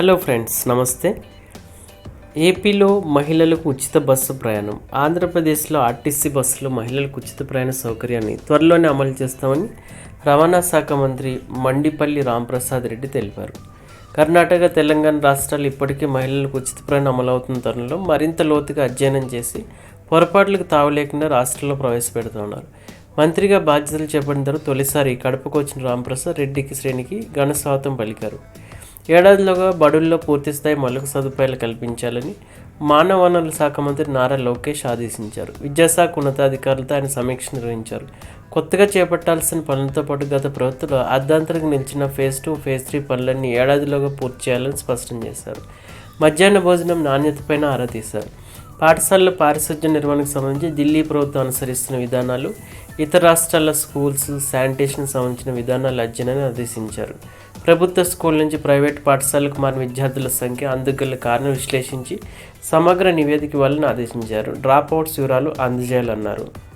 Hello friends నమస్తే. ఏపీలో మహిళలకు ఉచిత బస్సు ప్రయాణం. ఆంధ్రప్రదేశ్లో ఆర్టీసీ బస్సులో మహిళలకు ఉచిత ప్రయాణ సౌకర్యాన్ని త్వరలోనే అమలు చేస్తామని రవాణా శాఖ మంత్రి మండిపల్లి రాంప్రసాద్ రెడ్డి తెలిపారు. కర్ణాటక తెలంగాణ రాష్ట్రాలు ఇప్పటికే మహిళలకు ఉచిత ప్రయాణం అమలవుతున్న తరుణంలో మరింత లోతుగా అధ్యయనం చేసి పొరపాట్లకు తావులేకుండా రాష్ట్రంలో ప్రవేశపెడుతున్నారు. మంత్రిగా బాధ్యతలు చేపట్టిన తర్వాత తొలిసారి కడపకు వచ్చిన రాంప్రసాద్ రెడ్డికి శ్రేణికి ఘన స్వాగతం పలికారు. ఏడాదిలోగా బడుల్లో పూర్తిస్థాయి మౌలిక సదుపాయాలు కల్పించాలని మానవ వనరుల శాఖ మంత్రి నారా లోకేష్ ఆదేశించారు. విద్యాశాఖ ఉన్నతాధికారులతో ఆయన సమీక్ష నిర్వహించారు. కొత్తగా చేపట్టాల్సిన పనులతో పాటు గత ప్రభుత్వంలో అర్ధాంతరంగా నిలిచిన ఫేజ్ టూ ఫేజ్ త్రీ పనులన్నీ ఏడాదిలోగా పూర్తి చేయాలని స్పష్టం చేశారు. మధ్యాహ్న భోజనం నాణ్యతపైన ఆరా తీశారు. పాఠశాలల పారిశుధ్య నిర్వహణకు సంబంధించి ఢిల్లీ ప్రభుత్వం అనుసరిస్తున్న విధానాలు ఇతర రాష్ట్రాల స్కూల్స్ శానిటేషన్ సంబంధించిన విధానాలు అధ్యయనాన్ని ఆదేశించారు. ప్రభుత్వ స్కూల్ నుంచి ప్రైవేట్ పాఠశాలకు మారిన విద్యార్థుల సంఖ్య అందుకు కారణం విశ్లేషించి సమగ్ర నివేదిక ఇవ్వాలని ఆదేశించారు. డ్రాప్ అవుట్స్ వివరాలు అందజేయాలన్నారు.